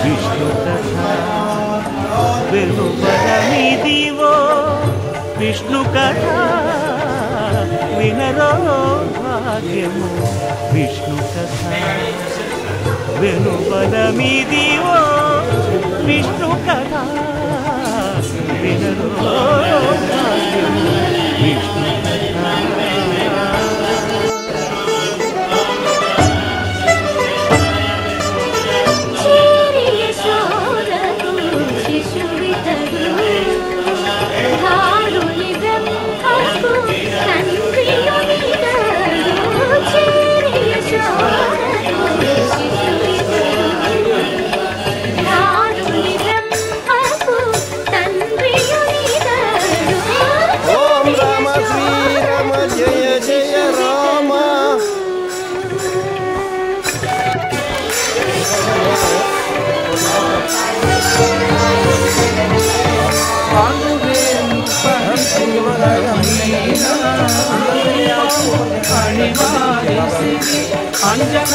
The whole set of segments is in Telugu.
విష్ణు కథ విష్ణు కథ వినరో భాగ్యము విష్ణు కథ వెలుపరమిదివో విష్ణు కథ విష్ణు ఆనమేల్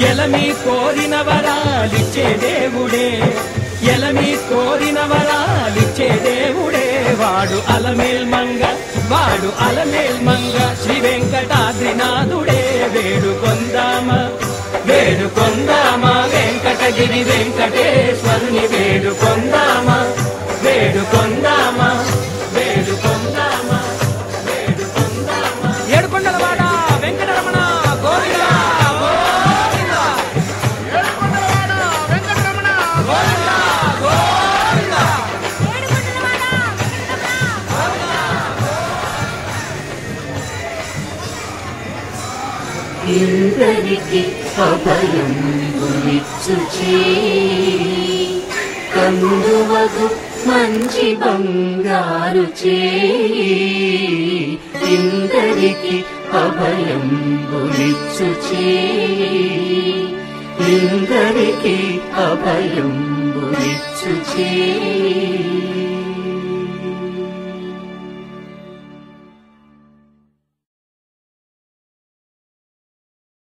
ఎలమి కోరిన వరాలిచ్చే దేవుడే ఎలమి కోరిన వరాలిచ్చే దేవుడే. వాడు అలమేల్ మంగ వాడు అలమేల్ మంగ శ్రీ వెంకటాద్రినాథుడే. వేడుకొందామా వేడుకొందామా వెంకటగిరి వెంకటేశ్వరుని వేడుకొందామా వేడుకొందామా ఇందరికి అభయం గురిచుచే కందువగు మంచి బంగారు చే ఇందరికి అభయం గురిచుచే ఇందరికి అభయం గురిచుచే